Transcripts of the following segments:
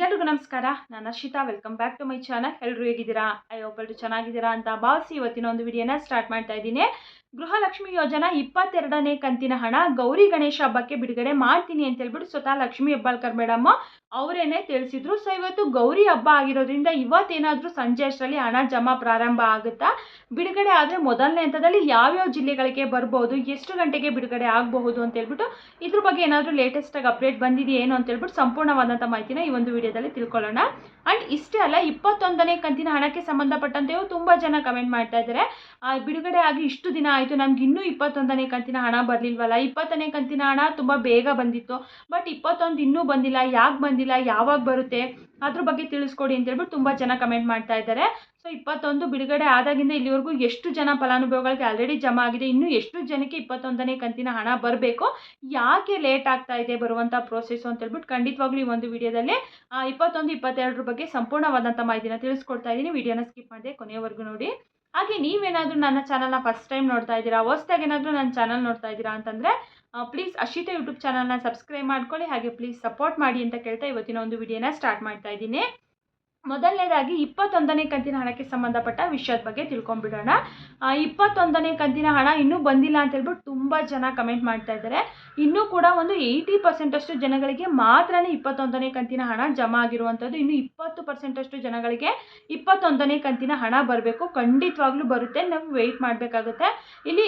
ಎಲ್ರಿಗೂ ನಮಸ್ಕಾರ. ನಾನು Arshitha welcome back to my channel ಎಲ್ಲರೂ ಹೇಗಿದ್ದೀರಾ? ಒಬ್ಬರು ಚೆನ್ನಾಗಿದ್ದೀರಾ ಅಂತ ಭಾವಿಸಿ ಇವತ್ತಿನ ಒಂದು ವಿಡಿಯೋನ ಸ್ಟಾರ್ಟ್ ಮಾಡ್ತಾ ಇದ್ದೀನಿ. ಗೃಹಲಕ್ಷ್ಮಿ ಯೋಜನಾ ಇಪ್ಪತ್ತೆರಡನೇ ಕಂತಿನ ಹಣ ಗೌರಿ ಗಣೇಶ ಹಬ್ಬಕ್ಕೆ ಬಿಡುಗಡೆ ಮಾಡ್ತೀನಿ ಅಂತ ಹೇಳ್ಬಿಟ್ಟು ಸ್ವತಃ ಲಕ್ಷ್ಮಿ ಹೆಬ್ಬಾಳ್ಕರ್ ಮೇಡಮ್ ಅವರೇನೆ ತಿಳಿಸಿದ್ರು. ಸೊ ಇವತ್ತು ಗೌರಿ ಹಬ್ಬ ಆಗಿರೋದ್ರಿಂದ ಇವತ್ತೇನಾದರೂ ಸಂಜೆ ಅಷ್ಟರಲ್ಲಿ ಹಣ ಜಮಾ ಪ್ರಾರಂಭ ಆಗುತ್ತಾ? ಬಿಡುಗಡೆ ಆದರೆ ಮೊದಲನೇ ಹಂತದಲ್ಲಿ ಯಾವ್ಯಾವ ಜಿಲ್ಲೆಗಳಿಗೆ ಬರ್ಬೋದು? ಎಷ್ಟು ಗಂಟೆಗೆ ಬಿಡುಗಡೆ ಆಗಬಹುದು ಅಂತ ಹೇಳ್ಬಿಟ್ಟು ಇದ್ರ ಬಗ್ಗೆ ಏನಾದರೂ ಲೇಟೆಸ್ಟಾಗಿ ಅಪ್ಡೇಟ್ ಬಂದಿದೆಯೇನು ಅಂತ ಹೇಳ್ಬಿಟ್ಟು ಸಂಪೂರ್ಣವಾದಂಥ ಮಾಹಿತಿನ ಈ ಒಂದು ವಿಡಿಯೋದಲ್ಲಿ ತಿಳ್ಕೊಳ್ಳೋಣ ಆ್ಯಂಡ್ ಇಷ್ಟೇ ಅಲ್ಲ, ಇಪ್ಪತ್ತೊಂದನೇ ಕಂತಿನ ಹಣಕ್ಕೆ ಸಂಬಂಧಪಟ್ಟಂತೆಯೂ ತುಂಬ ಜನ ಕಮೆಂಟ್ ಮಾಡ್ತಾ ಇದ್ದಾರೆ. ಬಿಡುಗಡೆ ಆಗಿ ಇಷ್ಟು ದಿನ ಆಯಿತು, ನಮ್ಗೆ ಇನ್ನೂ ಇಪ್ಪತ್ತೊಂದನೇ ಕಂತಿನ ಹಣ ಬರಲಿಲ್ವಲ್ಲ? ಇಪ್ಪತ್ತನೇ ಕಂತಿನ ಹಣ ತುಂಬ ಬೇಗ ಬಂದಿತ್ತು. ಬಟ್ ಇಪ್ಪತ್ತೊಂದು ಇನ್ನೂ ಬಂದಿಲ್ಲ, ಯಾಕೆ ಬಂದಿಲ್ಲ, ಯಾವಾಗ ಬರುತ್ತೆ? ಅದ್ರ ಬಗ್ಗೆ ತಿಳಿಸ್ಕೊಡಿ ಅಂತ ಹೇಳ್ಬಿಟ್ಟು ತುಂಬ ಜನ ಕಮೆಂಟ್ ಮಾಡ್ತಾ ಇದ್ದಾರೆ. ಸೊ ಇಪ್ಪತ್ತೊಂದು ಬಿಡುಗಡೆ ಆದಾಗಿಂದ ಇಲ್ಲಿವರೆಗೂ ಎಷ್ಟು ಜನ ಫಲಾನುಭವಿಗಳಿಗೆ ಆಲ್ರೆಡಿ ಜಮಾ ಆಗಿದೆ, ಇನ್ನೂ ಎಷ್ಟು ಜನಕ್ಕೆ ಇಪ್ಪತ್ತೊಂದನೇ ಕಂತಿನ ಹಣ ಬರಬೇಕು, ಯಾಕೆ ಲೇಟ್ ಆಗ್ತಾ ಇದೆ ಬರುವಂಥ ಪ್ರೋಸೆಸ್ ಅಂತ ಹೇಳ್ಬಿಟ್ಟು ಖಂಡಿತವಾಗ್ಲೂ ಈ ಒಂದು ವಿಡಿಯೋದಲ್ಲಿ ಇಪ್ಪತ್ತೊಂದು, ಇಪ್ಪತ್ತೆರಡರ ಬಗ್ಗೆ ಸಂಪೂರ್ಣವಾದಂಥ ಮಾಹಿತಿನ ತಿಳಿಸ್ಕೊಡ್ತಾ ಇದ್ದೀನಿ. ವಿಡಿಯೋನ ಸ್ಕಿಪ್ ಮಾಡಿದೆ ಕೊನೆಯವರೆಗೂ ನೋಡಿ. ಹಾಗೆ ನೀವೇನಾದರೂ ನನ್ನ ಚಾನಲ್ನ ಫಸ್ಟ್ ಟೈಮ್ ನೋಡ್ತಾ ಇದ್ದೀರಾ ಹೊಸ್ದಾಗಿ ಏನಾದರೂ ನನ್ನ ಚಾನಲ್ ನೋಡ್ತಾ ಇದ್ದೀರಾ ಅಂತಂದರೆ ಪ್ಲೀಸ್ ಅಶಿತ ಯೂಟ್ಯೂಬ್ ಚಾನಲ್ನ ಸಬ್ಸ್ಕ್ರೈಬ್ ಮಾಡ್ಕೊಳ್ಳಿ. ಹಾಗೆ ಪ್ಲೀಸ್ ಸಪೋರ್ಟ್ ಮಾಡಿ ಅಂತ ಕೇಳ್ತಾ ಇವತ್ತಿನ ಒಂದು ವಿಡಿಯೋನ ಸ್ಟಾರ್ಟ್ ಮಾಡ್ತಾ ಇದ್ದೀನಿ. ಮೊದಲನೇದಾಗಿ ಇಪ್ಪತ್ತೊಂದನೇ ಕಂತಿನ ಹಣಕ್ಕೆ ಸಂಬಂಧಪಟ್ಟ ವಿಷಯದ ಬಗ್ಗೆ ತಿಳ್ಕೊಂಬಿಡೋಣ ಆ, ಇಪ್ಪತ್ತೊಂದನೇ ಕಂತಿನ ಹಣ ಇನ್ನೂ ಬಂದಿಲ್ಲ ಅಂತ ಹೇಳ್ಬಿಟ್ಟು ತುಂಬ ಜನ ಕಮೆಂಟ್ ಮಾಡ್ತಾ ಇದ್ದಾರೆ. ಇನ್ನೂ ಕೂಡ ಒಂದು ಏಯ್ಟಿ ಪರ್ಸೆಂಟಷ್ಟು ಜನಗಳಿಗೆ ಮಾತ್ರನೇ ಇಪ್ಪತ್ತೊಂದನೇ ಕಂತಿನ ಹಣ ಜಮಾ ಆಗಿರುವಂಥದ್ದು. ಇನ್ನು ಇಪ್ಪತ್ತು ಪರ್ಸೆಂಟಷ್ಟು ಜನಗಳಿಗೆ ಇಪ್ಪತ್ತೊಂದನೇ ಕಂತಿನ ಹಣ ಬರಬೇಕು. ಖಂಡಿತವಾಗ್ಲೂ ಬರುತ್ತೆ. ನಾವು ವೆಯ್ಟ್ ಮಾಡಬೇಕಾಗುತ್ತೆ. ಇಲ್ಲಿ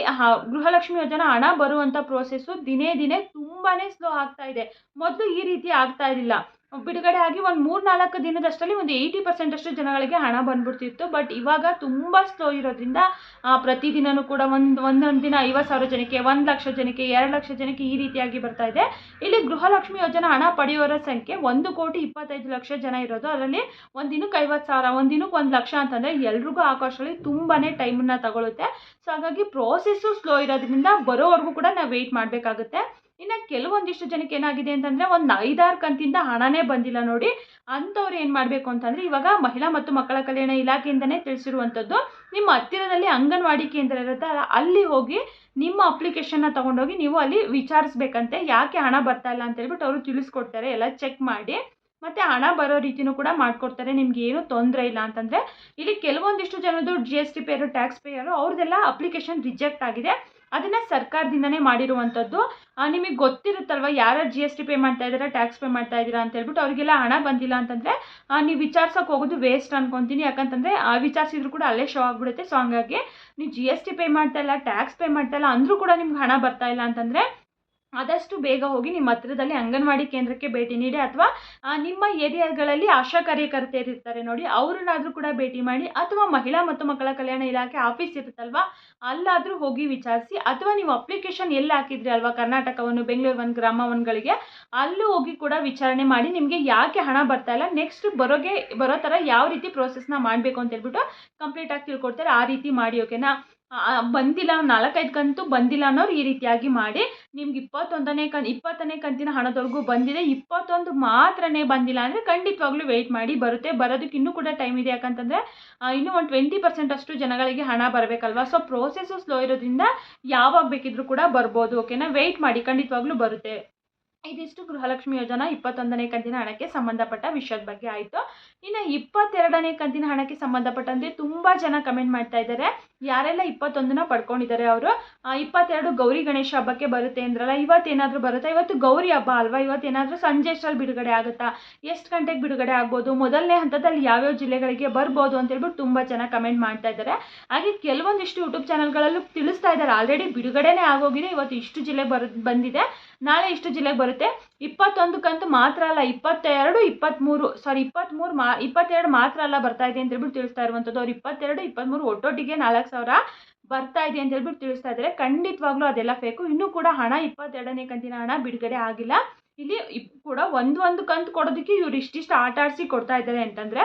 ಗೃಹಲಕ್ಷ್ಮಿ ಯೋಜನಾ ಹಣ ಬರುವಂಥ ಪ್ರೋಸೆಸ್ಸು ದಿನೇ ದಿನೇ ತುಂಬಾ ಸ್ಲೋ ಆಗ್ತಾ ಇದೆ. ಮೊದಲು ಈ ರೀತಿ ಆಗ್ತಾ ಇರಲಿಲ್ಲ. ಬಿಡುಗಡೆ ಆಗಿ ಒಂದು ಮೂರು ನಾಲ್ಕು ದಿನದಷ್ಟರಲ್ಲಿ ಒಂದು ಏಯ್ಟಿ ಪರ್ಸೆಂಟಷ್ಟು ಜನಗಳಿಗೆ ಹಣ ಬಂದ್ಬಿಡ್ತಿತ್ತು. ಬಟ್ ಇವಾಗ ತುಂಬ ಸ್ಲೋ ಇರೋದ್ರಿಂದ ಪ್ರತಿದಿನವೂ ಕೂಡ ಒಂದು, ಒಂದೊಂದು ದಿನ ಐವತ್ತು ಸಾವಿರ ಜನಕ್ಕೆ, ಒಂದು ಲಕ್ಷ ಜನಕ್ಕೆ, ಎರಡು ಲಕ್ಷ ಜನಕ್ಕೆ ಈ ರೀತಿಯಾಗಿ ಬರ್ತಾ ಇದೆ. ಇಲ್ಲಿ ಗೃಹಲಕ್ಷ್ಮಿ ಯೋಜನೆ ಹಣ ಪಡೆಯೋರ ಸಂಖ್ಯೆ ಒಂದು ಕೋಟಿ ಇಪ್ಪತ್ತೈದು ಲಕ್ಷ ಜನ ಇರೋದು. ಅದರಲ್ಲಿ ಒಂದು ದಿನಕ್ಕೆ ಐವತ್ತು ಸಾವಿರ, ಒಂದು ದಿನಕ್ಕೆ ಒಂದು ಲಕ್ಷ ಅಂತಂದರೆ ಎಲ್ರಿಗೂ ಆಕಾಶದಲ್ಲಿ ತುಂಬಾ ಟೈಮನ್ನು ತಗೊಳುತ್ತೆ. ಸೊ ಹಾಗಾಗಿ ಪ್ರೋಸೆಸ್ಸು ಸ್ಲೋ ಇರೋದ್ರಿಂದ ಬರೋವರೆಗೂ ಕೂಡ ನಾವು ವೆಯ್ಟ್ ಮಾಡಬೇಕಾಗುತ್ತೆ. ಇನ್ನು ಕೆಲವೊಂದಿಷ್ಟು ಜನಕ್ಕೆ ಏನಾಗಿದೆ ಅಂತಂದರೆ ಒಂದು ಐದಾರು ಕಂತಿಂದ ಹಣನೇ ಬಂದಿಲ್ಲ ನೋಡಿ. ಅಂಥವ್ರು ಏನು ಮಾಡಬೇಕು ಅಂತಂದರೆ ಇವಾಗ ಮಹಿಳಾ ಮತ್ತು ಮಕ್ಕಳ ಕಲ್ಯಾಣ ಇಲಾಖೆಯಿಂದನೇ ತಿಳಿಸಿರುವಂಥದ್ದು. ನಿಮ್ಮ ಹತ್ತಿರದಲ್ಲಿ ಅಂಗನವಾಡಿ ಕೇಂದ್ರ ಇರುತ್ತೆ? ಅಲ್ಲ, ಹೋಗಿ ನಿಮ್ಮ ಅಪ್ಲಿಕೇಶನ್ನ ತೊಗೊಂಡೋಗಿ ನೀವು ಅಲ್ಲಿ ವಿಚಾರಿಸ್ಬೇಕಂತೆ. ಯಾಕೆ ಹಣ ಬರ್ತಾ ಇಲ್ಲ ಅಂತ ಹೇಳ್ಬಿಟ್ಟು ಅವರು ತಿಳಿಸ್ಕೊಡ್ತಾರೆ. ಎಲ್ಲ ಚೆಕ್ ಮಾಡಿ. ಮತ್ತು ಹಣ ಬರೋ ರೀತಿನೂ ಕೂಡ ಮಾಡಿಕೊಡ್ತಾರೆ. ನಿಮ್ಗೆ ಏನು ತೊಂದರೆ ಇಲ್ಲ ಅಂತಂದರೆ. ಇಲ್ಲಿ ಕೆಲವೊಂದಿಷ್ಟು ಜನದ್ದು G S T payer tax payer ಅವ್ರದ್ದೆಲ್ಲ ಅಪ್ಲಿಕೇಶನ್ ರಿಜೆಕ್ಟ್ ಆಗಿದೆ. ಅದನ್ನು ಸರ್ಕಾರದಿಂದನೇ ಮಾಡಿರುವಂಥದ್ದು. ನಿಮಗೆ ಗೊತ್ತಿರುತ್ತಲ್ವ ಯಾರ್ಯಾರು ಜಿ ಎಸ್ ಟಿ ಪೇ ಮಾಡ್ತಾ ಇದ್ದೀರಾ ಟ್ಯಾಕ್ಸ್ ಪೇ ಮಾಡ್ತಾ ಇದ್ದೀರಾ ಅಂತ ಹೇಳ್ಬಿಟ್ಟು ಅವರಿಗೆಲ್ಲ ಹಣ ಬಂದಿಲ್ಲ ಅಂತಂದರೆ ನೀವು ವಿಚಾರ್ಸೋಕೆ ಹೋಗೋದು ವೇಸ್ಟ್ ಅನ್ಕೊತೀನಿ. ಯಾಕಂತಂದರೆ ವಿಚಾರಿಸಿದ್ರು ಕೂಡ ಅಲ್ಲೇ ಶೋ ಆಗಿಬಿಡುತ್ತೆ. ಸೊ ಹಂಗಾಗಿ ನೀವು ಜಿ ಎಸ್ ಟಿ ಪೇ ಮಾಡ್ತಾ ಇಲ್ಲ ಟ್ಯಾಕ್ಸ್ ಪೇ ಮಾಡ್ತಾ ಇಲ್ಲ ಅಂದರೂ ಕೂಡ ನಿಮ್ಗೆ ಹಣ ಬರ್ತಾ ಇಲ್ಲ ಅಂತಂದರೆ ಆದಷ್ಟು ಬೇಗ ಹೋಗಿ ನಿಮ್ಮ ಹತ್ರದಲ್ಲಿ ಅಂಗನವಾಡಿ ಕೇಂದ್ರಕ್ಕೆ ಭೇಟಿ ನೀಡಿ ಅಥವಾ ನಿಮ್ಮ ಏರಿಯಾಗಳಲ್ಲಿ ಆಶಾ ಕಾರ್ಯಕರ್ತೆಯರು ಇರ್ತಾರೆ ನೋಡಿ, ಅವ್ರನ್ನಾದರೂ ಕೂಡ ಭೇಟಿ ಮಾಡಿ ಅಥವಾ ಮಹಿಳಾ ಮತ್ತು ಮಕ್ಕಳ ಕಲ್ಯಾಣ ಇಲಾಖೆ ಆಫೀಸ್ ಇರುತ್ತಲ್ವಾ, ಅಲ್ಲಾದರೂ ಹೋಗಿ ವಿಚಾರಿಸಿ ಅಥವಾ ನೀವು ಅಪ್ಲಿಕೇಶನ್ ಎಲ್ಲಿ ಹಾಕಿದ್ರಿ ಅಲ್ವಾ, ಕರ್ನಾಟಕವನ್ನು, ಬೆಂಗಳೂರು ಒಂದು ಗ್ರಾಮ ಒನ್ಗಳಿಗೆ, ಅಲ್ಲೂ ಹೋಗಿ ಕೂಡ ವಿಚಾರಣೆ ಮಾಡಿ ನಿಮಗೆ ಯಾಕೆ ಹಣ ಬರ್ತಾ ಇಲ್ಲ ನೆಕ್ಸ್ಟ್ ಬರೋಗೆ, ಬರೋ ಥರ ಯಾವ ರೀತಿ ಪ್ರೋಸೆಸ್ನ ಮಾಡಬೇಕು ಅಂತ ಹೇಳ್ಬಿಟ್ಟು ಕಂಪ್ಲೀಟಾಗಿ ತಿಳ್ಕೊಡ್ತಾರೆ, ಆ ರೀತಿ ಮಾಡಿ ಓಕೆನಾ ಬಂದಿಲ್ಲ ನಾಲ್ಕೈದು ಕಂತು ಬಂದಿಲ್ಲ ಅನ್ನೋರು ಈ ರೀತಿಯಾಗಿ ಮಾಡಿ ನಿಮ್ಗೆ ಇಪ್ಪತ್ತೊಂದನೇ ಕನ್, ಇಪ್ಪತ್ತನೇ ಕಂತಿನ ಹಣದವರೆಗೂ ಬಂದಿದೆ. ಇಪ್ಪತ್ತೊಂದು ಮಾತ್ರನೇ ಬಂದಿಲ್ಲ ಅಂದರೆ ಖಂಡಿತವಾಗ್ಲೂ ವೆಯ್ಟ್ ಮಾಡಿ ಬರುತ್ತೆ. ಬರೋದಕ್ಕೆ ಇನ್ನೂ ಕೂಡ ಟೈಮ್ ಇದೆ. ಯಾಕಂತಂದರೆ ಇನ್ನೂ ಒಂದು ಟ್ವೆಂಟಿ ಪರ್ಸೆಂಟ್ ಅಷ್ಟು ಜನಗಳಿಗೆ ಹಣ ಬರಬೇಕಲ್ವಾ? ಸೊ ಪ್ರೋಸೆಸ್ಸು ಸ್ಲೋ ಇರೋದ್ರಿಂದ ಯಾವಾಗ ಬೇಕಿದ್ರೂ ಕೂಡ ಬರ್ಬೋದು. ಓಕೆನಾ ವೆಯ್ಟ್ ಮಾಡಿ ಖಂಡಿತವಾಗ್ಲೂ ಬರುತ್ತೆ. ಇದಿಷ್ಟು ಗೃಹಲಕ್ಷ್ಮಿ ಯೋಜನಾ ಇಪ್ಪತ್ತೊಂದನೇ ಕಂತಿನ ಹಣಕ್ಕೆ ಸಂಬಂಧಪಟ್ಟ ವಿಷಯದ ಬಗ್ಗೆ ಆಯಿತು. ಇನ್ನು ಇಪ್ಪತ್ತೆರಡನೇ ಕಂತಿನ ಹಣಕ್ಕೆ ಸಂಬಂಧಪಟ್ಟಂತೆ ತುಂಬ ಜನ ಕಮೆಂಟ್ ಮಾಡ್ತಾ ಇದ್ದಾರೆ. ಯಾರೆಲ್ಲ ಇಪ್ಪತ್ತೊಂದನ್ನ ಪಡ್ಕೊಂಡಿದ್ದಾರೆ ಅವರು? ಇಪ್ಪತ್ತೆರಡು ಗೌರಿ ಗಣೇಶ ಹಬ್ಬಕ್ಕೆ ಬರುತ್ತೆ ಅಂದ್ರಲ್ಲ, ಇವತ್ತೇನಾದರೂ ಬರುತ್ತಾ? ಇವತ್ತು ಗೌರಿ ಹಬ್ಬ ಅಲ್ವಾ? ಇವತ್ತೇನಾದರೂ ಸಂಜೆ ಎಷ್ಟರಲ್ಲಿ ಬಿಡುಗಡೆ ಆಗುತ್ತಾ? ಎಷ್ಟು ಗಂಟೆಗೆ ಬಿಡುಗಡೆ ಆಗ್ಬೋದು? ಮೊದಲನೇ ಹಂತದಲ್ಲಿ ಯಾವ್ಯಾವ ಜಿಲ್ಲೆಗಳಿಗೆ ಬರ್ಬೋದು ಅಂತ ಹೇಳ್ಬಿಟ್ಟು ತುಂಬ ಜನ ಕಮೆಂಟ್ ಮಾಡ್ತಾ ಇದ್ದಾರೆ. ಹಾಗೆ ಕೆಲವೊಂದಿಷ್ಟು ಯೂಟ್ಯೂಬ್ ಚಾನಲ್ಗಳಲ್ಲೂ ತಿಳಿಸ್ತಾ ಇದ್ದಾರೆ. ಆಲ್ರೆಡಿ ಬಿಡುಗಡೆನೇ ಆಗೋಗಿದೆ. ಇವತ್ತು ಇಷ್ಟು ಜಿಲ್ಲೆ ಬರ, ಬಂದಿದೆ. ನಾಳೆ ಇಷ್ಟು ಜಿಲ್ಲೆಗೆ ಬರುತ್ತೆ. ಇಪ್ಪತ್ತೊಂದಕ್ಕಂತೂ ಮಾತ್ರ ಅಲ್ಲ, ಇಪ್ಪತ್ತೆರಡು, ಇಪ್ಪತ್ತ್ಮೂರು ಸಾರಿ ಇಪ್ಪತ್ತ್ಮೂರು ಮಾ, ಇಪ್ಪತ್ತೆರಡು ಮಾತ್ರ ಅಲ್ಲ ಬರ್ತಾ ಇದೆ ಅಂತ ಹೇಳ್ಬಿಟ್ಟು ತಿಳಿಸ್ತಾ ಇರುವಂಥದ್ದು. ಅವ್ರು ಇಪ್ಪತ್ತೆರಡು, ಇಪ್ಪತ್ತ್ಮೂರು ಒಟ್ಟೊಟ್ಟಿಗೆ ನಾಲ್ಕು ಸಾವಿರ ಬರ್ತಾ ಇದೆ ಅಂತ ಹೇಳ್ಬಿಟ್ಟು ತಿಳಿಸ್ತಾ ಇದ್ದಾರೆ. ಖಂಡಿತವಾಗ್ಲೂ ಅದೆಲ್ಲ ಫೇಕು ಇನ್ನೂ ಕೂಡ ಹಣ ಇಪ್ಪತ್ತೆರಡನೇ ಕಂತಿನ ಹಣ ಬಿಡುಗಡೆ ಆಗಿಲ್ಲ. ಇಲ್ಲಿ ಕೂಡ ಒಂದು ಒಂದು ಕಂತು ಕೊಡೋದಕ್ಕೆ ಇವ್ರು ಇಷ್ಟಿಷ್ಟು ಆಟ ಆಡಿಸಿ ಕೊಡ್ತಾ ಇದ್ದಾರೆ ಅಂತಂದರೆ,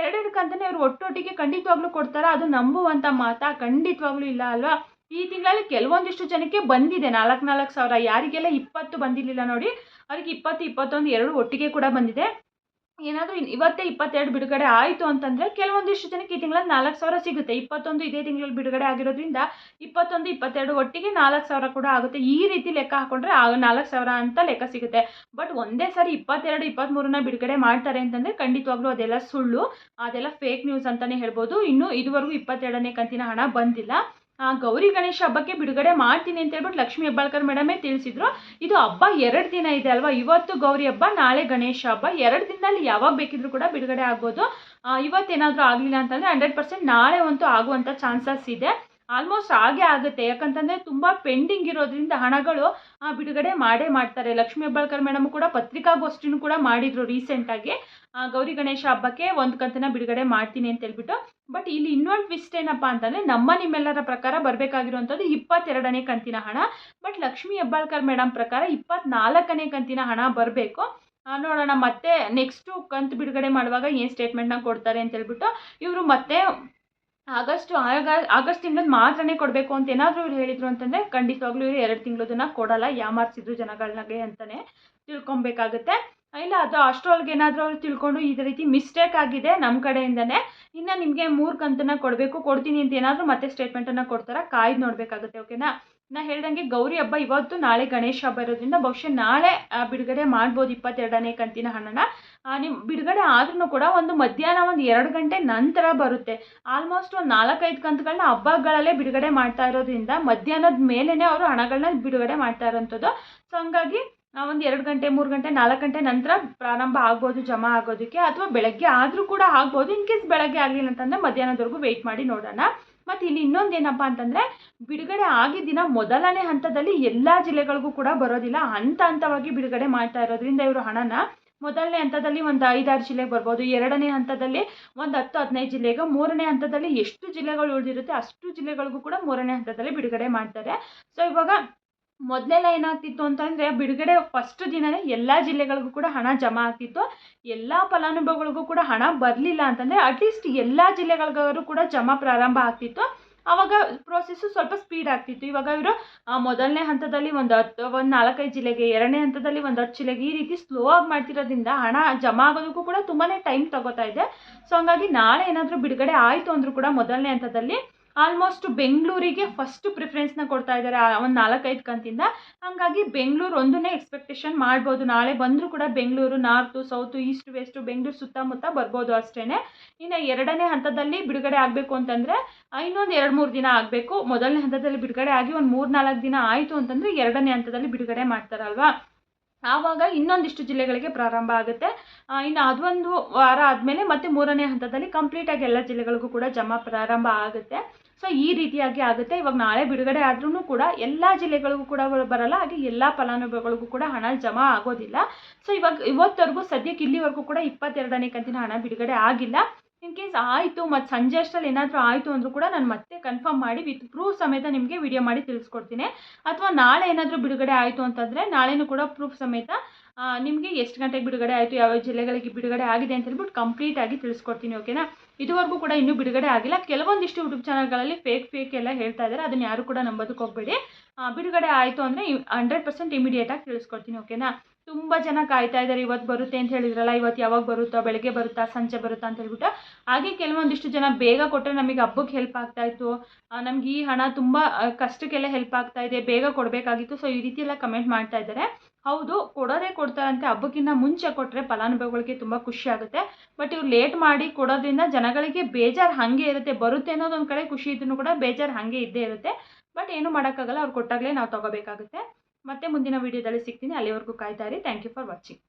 ಎರಡೆರಡು ಕಂತನೇ ಇವ್ರು ಒಟ್ಟೊಟ್ಟಿಗೆ ಖಂಡಿತವಾಗ್ಲೂ ಕೊಡ್ತಾರಾ? ಅದು ನಂಬುವಂಥ ಮಾತಾ? ಖಂಡಿತವಾಗ್ಲೂ ಇಲ್ಲ ಅಲ್ವಾ? ಈ ತಿಂಗಳಲ್ಲಿ ಕೆಲವೊಂದಿಷ್ಟು ಜನಕ್ಕೆ ಬಂದಿದೆ. ನಾಲ್ಕು ನಾಲ್ಕು ಸಾವಿರ. ಯಾರಿಗೆಲ್ಲ ಇಪ್ಪತ್ತು ಬಂದಿರಲಿಲ್ಲ ನೋಡಿ, ಅವ್ರಿಗೆ ಇಪ್ಪತ್ತು, ಇಪ್ಪತ್ತೊಂದು, ಎರಡು ಒಟ್ಟಿಗೆ ಕೂಡ ಬಂದಿದೆ. ಏನಾದರೂ ಇವತ್ತೇ ಇಪ್ಪತ್ತೆರಡು ಬಿಡುಗಡೆ ಆಯಿತು ಅಂತಂದರೆ ಕೆಲವೊಂದಿಷ್ಟು ಜನಕ್ಕೆ ಈ ತಿಂಗಳಲ್ಲಿ ನಾಲ್ಕು ಸಾವಿರ ಸಿಗುತ್ತೆ. ಇಪ್ಪತ್ತೊಂದು ಇದೇ ತಿಂಗಳಲ್ಲಿ ಬಿಡುಗಡೆ ಆಗಿರೋದ್ರಿಂದ ಇಪ್ಪತ್ತೊಂದು, ಇಪ್ಪತ್ತೆರಡು ಒಟ್ಟಿಗೆ ನಾಲ್ಕು ಸಾವಿರ ಕೂಡ ಆಗುತ್ತೆ. ಈ ರೀತಿ ಲೆಕ್ಕ ಹಾಕೊಂಡ್ರೆ ಆ ನಾಲ್ಕು ಸಾವಿರ ಅಂತ ಲೆಕ್ಕ ಸಿಗುತ್ತೆ. ಬಟ್ ಒಂದೇ ಸಾರಿ ಇಪ್ಪತ್ತೆರಡು ಇಪ್ಪತ್ತ್ಮೂರನ್ನ ಬಿಡುಗಡೆ ಮಾಡ್ತಾರೆ ಅಂತಂದರೆ ಖಂಡಿತವಾಗ್ಲೂ ಅದೆಲ್ಲ ಸುಳ್ಳು, ಅದೆಲ್ಲ ಫೇಕ್ ನ್ಯೂಸ್ ಅಂತಲೇ ಹೇಳ್ಬೋದು. ಇನ್ನು ಇದುವರೆಗೂ ಇಪ್ಪತ್ತೆರಡನೇ ಕಂತಿನ ಹಣ ಬಂದಿಲ್ಲ. ಗೌರಿ ಗಣೇಶ ಹಬ್ಬಕ್ಕೆ ಬಿಡುಗಡೆ ಮಾಡ್ತೀನಿ ಅಂತ ಹೇಳ್ಬಿಟ್ಟು ಲಕ್ಷ್ಮೀ ಹೆಬ್ಬಾಳ್ಕರ್ ಮೇಡಮೇ ತಿಳಿಸಿದ್ರು. ಇದು ಹಬ್ಬ ಎರಡು ದಿನ ಇದೆ ಅಲ್ವಾ? ಇವತ್ತು ಗೌರಿ ಹಬ್ಬ, ನಾಳೆ ಗಣೇಶ ಹಬ್ಬ. ಎರಡು ದಿನದಲ್ಲಿ ಯಾವಾಗ ಬೇಕಿದ್ರು ಕೂಡ ಬಿಡುಗಡೆ ಆಗ್ಬೋದು. ಇವತ್ತೇನಾದರೂ ಆಗಲಿಲ್ಲ ಅಂತಂದರೆ ಹಂಡ್ರೆಡ್ ಪರ್ಸೆಂಟ್ ನಾಳೆ ಅಂತೂ ಆಗುವಂಥ ಚಾನ್ಸಸ್ ಇದೆ. ಆಲ್ಮೋಸ್ಟ್ ಹಾಗೆ ಆಗುತ್ತೆ. ಯಾಕಂತಂದರೆ ತುಂಬ ಪೆಂಡಿಂಗ್ ಇರೋದ್ರಿಂದ ಹಣಗಳು ಬಿಡುಗಡೆ ಮಾಡೇ ಮಾಡ್ತಾರೆ. ಲಕ್ಷ್ಮೀ ಹೆಬ್ಬಾಳ್ಕರ್ ಮೇಡಮ್ ಕೂಡ ಪತ್ರಿಕಾಗೋಷ್ಠಿನೂ ಕೂಡ ಮಾಡಿದರು ರೀಸೆಂಟಾಗಿ ಗೌರಿ ಗಣೇಶ ಹಬ್ಬಕ್ಕೆ ಒಂದು ಕಂತನ್ನ ಬಿಡುಗಡೆ ಮಾಡ್ತೀನಿ ಅಂತ ಹೇಳ್ಬಿಟ್ಟು. ಬಟ್ ಇಲ್ಲಿ ಇನ್ನೊಂದು ಟ್ವಿಸ್ಟ್ ಏನಪ್ಪ ಅಂತಂದರೆ ನಮ್ಮ ನಿಮ್ಮೆಲ್ಲರ ಪ್ರಕಾರ ಬರಬೇಕಾಗಿರುವಂಥದ್ದು ಇಪ್ಪತ್ತೆರಡನೇ ಕಂತಿನ ಹಣ. ಬಟ್ ಲಕ್ಷ್ಮೀ ಹೆಬ್ಬಾಳ್ಕರ್ ಮೇಡಮ್ ಪ್ರಕಾರ ಇಪ್ಪತ್ನಾಲ್ಕನೇ ಕಂತಿನ ಹಣ ಬರಬೇಕು. ನೋಡೋಣ, ಮತ್ತೆ ನೆಕ್ಸ್ಟು ಕಂತು ಬಿಡುಗಡೆ ಮಾಡುವಾಗ ಏನು ಸ್ಟೇಟ್ಮೆಂಟ್ನ ಕೊಡ್ತಾರೆ ಅಂತ ಹೇಳ್ಬಿಟ್ಟು ಇವರು ಮತ್ತೆ ಆಗಸ್ಟ್ ಆಗ, ಆಗಸ್ಟ್ ತಿಂಗಳಲ್ಲಿ ಮಾತ್ರನೇ ಕೊಡಬೇಕು ಅಂತ ಏನಾದರೂ ಇವ್ರು ಹೇಳಿದ್ರು ಅಂತಂದರೆ ಖಂಡಿತವಾಗ್ಲೂ ಇವರು ಎರಡು ತಿಂಗಳದನ್ನ ಕೊಡಲ್ಲ ಯಾಮಾರಿಸಿದ್ರು ಜನಗಳನ್ನಾಗೆ ಅಂತಲೇ ತಿಳ್ಕೊಬೇಕಾಗುತ್ತೆ. ಇಲ್ಲ, ಅದು ಅಷ್ಟರೊಳಗೆ ಏನಾದರೂ ಅವ್ರು ತಿಳ್ಕೊಂಡು ಇದೇ ರೀತಿ ಮಿಸ್ಟೇಕ್ ಆಗಿದೆ ನಮ್ಮ ಕಡೆಯಿಂದನೇ, ಇನ್ನು ನಿಮಗೆ ಮೂರು ಕಂತನ್ನು ಕೊಡಬೇಕು, ಕೊಡ್ತೀನಿ ಅಂತ ಏನಾದರೂ ಮತ್ತೆ ಸ್ಟೇಟ್ಮೆಂಟನ್ನು ಕೊಡ್ತಾರಾ, ಕಾಯ್ದು ನೋಡಬೇಕಾಗುತ್ತೆ ಓಕೆನಾ ನಾ ಹೇಳ್ದಂಗೆ ಗೌರಿ ಹಬ್ಬ ಇವತ್ತು ನಾಳೆ ಗಣೇಶ ಹಬ್ಬ ಇರೋದ್ರಿಂದ ಬಹುಶಃ ನಾಳೆ ಬಿಡುಗಡೆ ಮಾಡ್ಬೋದು ಇಪ್ಪತ್ತೆರಡನೇ ಕಂತಿನ ಹಣನ. ನಿಮ್ಮ ಬಿಡುಗಡೆ ಆದ್ರೂ ಕೂಡ ಒಂದು ಮಧ್ಯಾಹ್ನ ಒಂದು ಎರಡು ಗಂಟೆ ನಂತರ ಬರುತ್ತೆ. ಆಲ್ಮೋಸ್ಟ್ ಒಂದು ನಾಲ್ಕೈದು ಕಂತುಗಳನ್ನ ಹಬ್ಬಗಳಲ್ಲೇ ಬಿಡುಗಡೆ ಮಾಡ್ತಾ ಇರೋದ್ರಿಂದ ಮಧ್ಯಾಹ್ನದ ಮೇಲೇ ಅವರು ಹಣಗಳನ್ನ ಬಿಡುಗಡೆ ಮಾಡ್ತಾ ಇರೋಂಥದ್ದು. ಸೊ ಹಂಗಾಗಿ ಒಂದು ಎರಡು ಗಂಟೆ, ಮೂರು ಗಂಟೆ, ನಾಲ್ಕು ಗಂಟೆ ನಂತರ ಪ್ರಾರಂಭ ಆಗ್ಬೋದು, ಜಮಾ ಆಗೋದಕ್ಕೆ, ಅಥವಾ ಬೆಳಗ್ಗೆ ಆದರೂ ಕೂಡ ಆಗ್ಬೋದು, ಇನ್ ಕೇಸ್ ಬೆಳಗ್ಗೆ ಆಗಲಿಲ್ಲ ಅಂತಂದರೆ ಮಧ್ಯಾಹ್ನದವರೆಗೂ ವೆಯ್ಟ್ ಮಾಡಿ ನೋಡೋಣ. ಮತ್ತು ಇಲ್ಲಿ ಇನ್ನೊಂದೇನಪ್ಪ ಅಂತಂದರೆ ಬಿಡುಗಡೆ ಆಗಿದ ದಿನ ಮೊದಲನೇ ಹಂತದಲ್ಲಿ ಎಲ್ಲ ಜಿಲ್ಲೆಗಳಿಗೂ ಕೂಡ ಬರೋದಿಲ್ಲ. ಹಂತ ಹಂತವಾಗಿ ಬಿಡುಗಡೆ ಮಾಡ್ತಾ ಇರೋದ್ರಿಂದ ಇವರು ಹಣನ ಮೊದಲನೇ ಹಂತದಲ್ಲಿ ಒಂದು ಐದಾರು ಜಿಲ್ಲೆಗೆ ಬರ್ಬೋದು. ಎರಡನೇ ಹಂತದಲ್ಲಿ ಒಂದು ಹತ್ತು, ಹದಿನೈದು ಜಿಲ್ಲೆಗೆ, ಮೂರನೇ ಹಂತದಲ್ಲಿ ಎಷ್ಟು ಜಿಲ್ಲೆಗಳು ಉಳಿದಿರುತ್ತೆ ಅಷ್ಟು ಜಿಲ್ಲೆಗಳಿಗೂ ಕೂಡ ಮೂರನೇ ಹಂತದಲ್ಲಿ ಬಿಡುಗಡೆ ಮಾಡ್ತಾರೆ. ಸೊ ಇವಾಗ ಮೊದಲೆಲ್ಲ ಏನಾಗ್ತಿತ್ತು ಅಂತಂದರೆ ಬಿಡುಗಡೆ ಫಸ್ಟ್ ದಿನವೇ ಎಲ್ಲ ಜಿಲ್ಲೆಗಳಿಗೂ ಕೂಡ ಹಣ ಜಮಾ ಆಗ್ತಿತ್ತು. ಎಲ್ಲ ಫಲಾನುಭವಿಗಳಿಗೂ ಕೂಡ ಹಣ ಬರಲಿಲ್ಲ ಅಂತಂದರೆ ಅಟ್ಲೀಸ್ಟ್ ಎಲ್ಲ ಜಿಲ್ಲೆಗಳಿಗಾದ್ರೂ ಕೂಡ ಜಮಾ ಪ್ರಾರಂಭ ಆಗ್ತಿತ್ತು. ಆವಾಗ ಪ್ರೋಸೆಸ್ಸು ಸ್ವಲ್ಪ ಸ್ಪೀಡ್ ಆಗ್ತಿತ್ತು. ಇವಾಗ ಇವರು ಮೊದಲನೇ ಹಂತದಲ್ಲಿ ಒಂದು ಹತ್ತು ಒಂದು ನಾಲ್ಕೈದು ಜಿಲ್ಲೆಗೆ, ಎರಡನೇ ಹಂತದಲ್ಲಿ ಒಂದು ಹತ್ತು ಜಿಲ್ಲೆಗೆ ಈ ರೀತಿ ಸ್ಲೋ ಆಗಿ ಮಾಡ್ತಿರೋದ್ರಿಂದ ಹಣ ಜಮಾ ಆಗೋದಕ್ಕೂ ಕೂಡ ತುಂಬಾ ಟೈಮ್ ತಗೋತಾ ಇದೆ. ಸೊ ಹಂಗಾಗಿ ನಾಳೆ ಏನಾದರೂ ಬಿಡುಗಡೆ ಆಯಿತು ಅಂದರೂ ಕೂಡ ಮೊದಲನೇ ಹಂತದಲ್ಲಿ ಆಲ್ಮೋಸ್ಟ್ ಬೆಂಗಳೂರಿಗೆ ಫಸ್ಟ್ ಪ್ರಿಫರೆನ್ಸ್ನ ಕೊಡ್ತಾ ಇದ್ದಾರೆ ಒಂದು ನಾಲ್ಕೈದು ಕಂತಿಂದ. ಹಾಗಾಗಿ ಬೆಂಗಳೂರು ಒಂದನ್ನೇ ಎಕ್ಸ್ಪೆಕ್ಟೇಷನ್ ಮಾಡ್ಬೋದು. ನಾಳೆ ಬಂದರೂ ಕೂಡ Bengaluru north south east west Bengaluru ಸುತ್ತಮುತ್ತ ಬರ್ಬೋದು ಅಷ್ಟೇ ಇನ್ನು ಎರಡನೇ ಹಂತದಲ್ಲಿ ಬಿಡುಗಡೆ ಆಗಬೇಕು ಅಂತಂದರೆ ಇನ್ನೊಂದು ಎರಡು ಮೂರು ದಿನ ಆಗಬೇಕು. ಮೊದಲನೇ ಹಂತದಲ್ಲಿ ಬಿಡುಗಡೆ ಆಗಿ ಒಂದು ಮೂರು ನಾಲ್ಕು ದಿನ ಆಯಿತು ಅಂತಂದರೆ ಎರಡನೇ ಹಂತದಲ್ಲಿ ಬಿಡುಗಡೆ ಮಾಡ್ತಾರಲ್ವಾ? ಆವಾಗ ಇನ್ನೊಂದಿಷ್ಟು ಜಿಲ್ಲೆಗಳಿಗೆ ಪ್ರಾರಂಭ ಆಗುತ್ತೆ. ಇನ್ನು ಅದೊಂದು ವಾರ ಆದಮೇಲೆ ಮತ್ತೆ ಮೂರನೇ ಹಂತದಲ್ಲಿ ಕಂಪ್ಲೀಟಾಗಿ ಎಲ್ಲ ಜಿಲ್ಲೆಗಳಿಗೂ ಕೂಡ ಜಮಾ ಪ್ರಾರಂಭ ಆಗುತ್ತೆ. ಸೊ ಈ ರೀತಿಯಾಗಿ ಆಗುತ್ತೆ. ಇವಾಗ ನಾಳೆ ಬಿಡುಗಡೆ ಆದ್ರೂ ಕೂಡ ಎಲ್ಲ ಜಿಲ್ಲೆಗಳಿಗೂ ಕೂಡ ಬರಲ್ಲ. ಹಾಗೆ ಎಲ್ಲ ಫಲಾನುಭವಿಗಳಿಗೂ ಕೂಡ ಹಣ ಜಮಾ ಆಗೋದಿಲ್ಲ. ಸೊ ಇವಾಗ ಇವತ್ತವರೆಗೂ ಸದ್ಯಕ್ಕೆ ಇಲ್ಲಿವರೆಗೂ ಕೂಡ ಇಪ್ಪತ್ತೆರಡನೇ ಕಂತಿನ ಹಣ ಬಿಡುಗಡೆ ಆಗಿಲ್ಲ. ಇನ್ ಕೇಸ್ ಆಯಿತು ಮತ್ತು ಸಂಜೆ ಅಷ್ಟರಲ್ಲಿ ಏನಾದರೂ ಆಯಿತು ಅಂದರೂ ಕೂಡ ನಾನು ಮತ್ತೆ ಕನ್ಫರ್ಮ್ ಮಾಡಿ ವಿತ್ ಪ್ರೂಫ್ ಸಮೇತ ನಿಮಗೆ ವಿಡಿಯೋ ಮಾಡಿ ತಿಳಿಸ್ಕೊಡ್ತೀನಿ. ಅಥವಾ ನಾಳೆ ಏನಾದರೂ ಬಿಡುಗಡೆ ಆಯಿತು ಅಂತಂದರೆ ನಾಳೆನೂ ಕೂಡ ಪ್ರೂಫ್ ಸಮೇತ ನಿಮಗೆ ಎಷ್ಟು ಗಂಟೆಗೆ ಬಿಡುಗಡೆ ಆಯಿತು, ಯಾವ ಜಿಲ್ಲೆಗಳಿಗೆ ಬಿಡುಗಡೆ ಆಗಿದೆ ಅಂತ ಹೇಳ್ಬಿಟ್ಟು ಕಂಪ್ಲೀಟಾಗಿ ತಿಳಿಸ್ಕೊಡ್ತೀನಿ ಓಕೆನಾ ಇದುವರೆಗೂ ಕೂಡ ಇನ್ನೂ ಬಿಡುಗಡೆ ಆಗಿಲ್ಲ. ಕೆಲವೊಂದಿಷ್ಟು ಯೂಟ್ಯೂಬ್ ಚಾನಲ್ಗಳಲ್ಲಿ ಫೇಕ್ ಫೇಕ್ ಎಲ್ಲ ಹೇಳ್ತಾ ಇದ್ದಾರೆ. ಅದನ್ನು ಯಾರು ಕೂಡ ನಂಬೋದಕ್ಕೆ ಹೋಗಬೇಡಿ. ಬಿಡುಗಡೆ ಆಯಿತು ಅಂದರೆ ಹಂಡ್ರೆಡ್ ಪರ್ಸೆಂಟ್ ಇಮಿಡಿಯೇಟಾಗಿ ತಿಳಿಸ್ಕೊಡ್ತೀನಿ ಓಕೆನಾ ತುಂಬ ಜನ ಕಾಯ್ತಾ ಇದ್ದಾರೆ ಇವತ್ತು ಬರುತ್ತೆ ಅಂತ ಹೇಳಿದ್ರಲ್ಲ ಇವತ್ತು ಯಾವಾಗ ಬರುತ್ತೋ, ಬೆಳಗ್ಗೆ ಬರುತ್ತಾ, ಸಂಜೆ ಬರುತ್ತಾ ಅಂತ ಹೇಳ್ಬಿಟ್ಟು. ಹಾಗೆ ಕೆಲವೊಂದಿಷ್ಟು ಜನ ಬೇಗ ಕೊಟ್ಟರೆ ನಮಗೆ ಹಬ್ಬಕ್ಕೆ ಹೆಲ್ಪ್ ಆಗ್ತಾ ಇತ್ತು. ನಮ್ಗೆ ಈ ಹಣ ತುಂಬ ಕಷ್ಟಕ್ಕೆಲ್ಲ ಹೆಲ್ಪ್ ಆಗ್ತಾ ಇದೆ, ಬೇಗ ಕೊಡಬೇಕಾಗಿತ್ತು. ಸೊ ಈ ರೀತಿ ಎಲ್ಲ ಕಮೆಂಟ್ ಮಾಡ್ತಾ ಇದ್ದಾರೆ. ಹೌದು, ಕೊಡೋದೇ ಕೊಡ್ತಾರಂತೆ. ಹಬ್ಬಕ್ಕಿಂತ ಮುಂಚೆ ಕೊಟ್ಟರೆ ಫಲಾನುಭವಿಗಳಿಗೆ ತುಂಬ ಖುಷಿ ಆಗುತ್ತೆ. ಬಟ್ ಇವ್ರು ಲೇಟ್ ಮಾಡಿ ಕೊಡೋದ್ರಿಂದ ಜನಗಳಿಗೆ ಬೇಜಾರು ಹಾಗೆ ಇರುತ್ತೆ. ಬರುತ್ತೆ ಅನ್ನೋದೊಂದು ಕಡೆ ಖುಷಿ ಇದ್ರೂ ಕೂಡ ಬೇಜಾರು ಹಾಗೆ ಇದ್ದೇ ಇರುತ್ತೆ. ಬಟ್ ಏನು ಮಾಡೋಕ್ಕಾಗಲ್ಲ, ಅವ್ರು ಕೊಟ್ಟಾಗಲೇ ನಾವು ತಗೋಬೇಕಾಗುತ್ತೆ. ಮತ್ತೆ ಮುಂದಿನ ವೀಡಿಯೋದಲ್ಲಿ ಸಿಗ್ತೀನಿ. ಅಲ್ಲಿವರೆಗೂ ಕಾಯ್ತಾ ಇರಿ. Thank you for watching